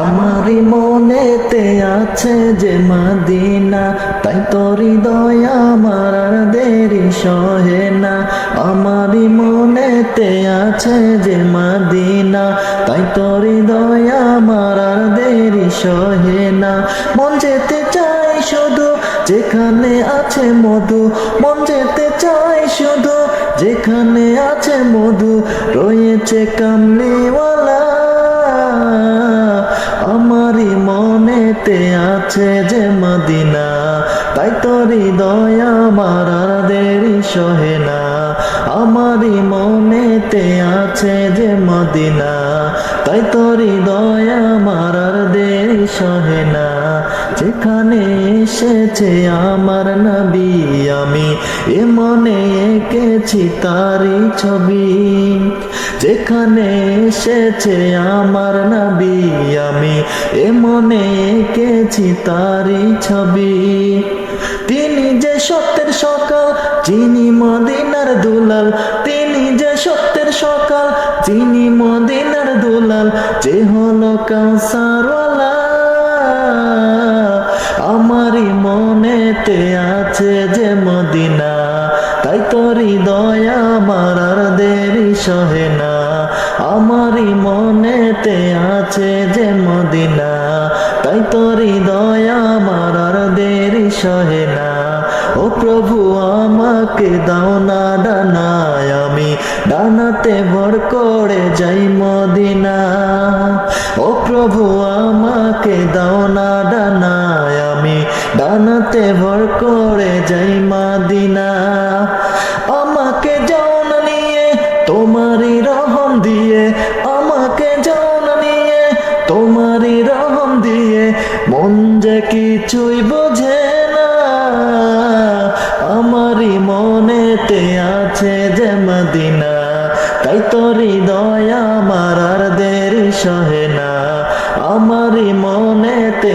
আমারই মনেতে আছে যে মাদিনা, তাই তোর দয়া আমার আর দেরি সহে না। আমারই মনেতে আছে যে মাদিনা, তাই তোর দয়া আমার আর দেরি সহে না। মন যেতে চাই শুধু যেখানে আছে মধু, মন যেতে চাই শুধু যেখানে আছে মধু, রয়েছে কামলিওয়ালা আছে যে মদিনা, তাই তরি দয়া আমার আর দেরি সহে না। আমারই মনেতে আছে যে মদিনা, তাই তরি দয়া আমার আর দেরি সহে না। যেখানে এসেছে আমার নবী, আমি এ মনে এঁকেছি তারই ছবি। যেখানে এসেছে আমার নবী, আমি এ মনে এঁকেছি তারই ছবি। তিনি যে সত্যের সকাল, যিনি মদিনার দুলাল। তিনি যে সত্যের সকাল, যিনি মদিনার দুলাল। যে হলো কাউসারওয়ালা মদিনা, তাই তোর হৃদয় আমার আর দেরি সহে না। আমারই মনেতে আছে যে মদিনা, তাই তোর হৃদয় আমার আর দেরি সহে না। ও প্রভু, আমাকে দাও না ডানায়, আমি ডানাতে ভর করে যাই মদিনা। ও প্রভু, আমাকে দাও না ডানাতে ভর করে যাই মদিনা। আমাকে যাও না নিয়ে, তোমারই রহম দিয়ে, আমাকে যাও না নিয়ে, তোমারই রহম দিয়ে, মন যে কিছুই বোঝে না। আমারই মনেতে আছে যে মদিনা, তাই তোর দয়া আমার আর দেরি সহে না। আমারই মনেতে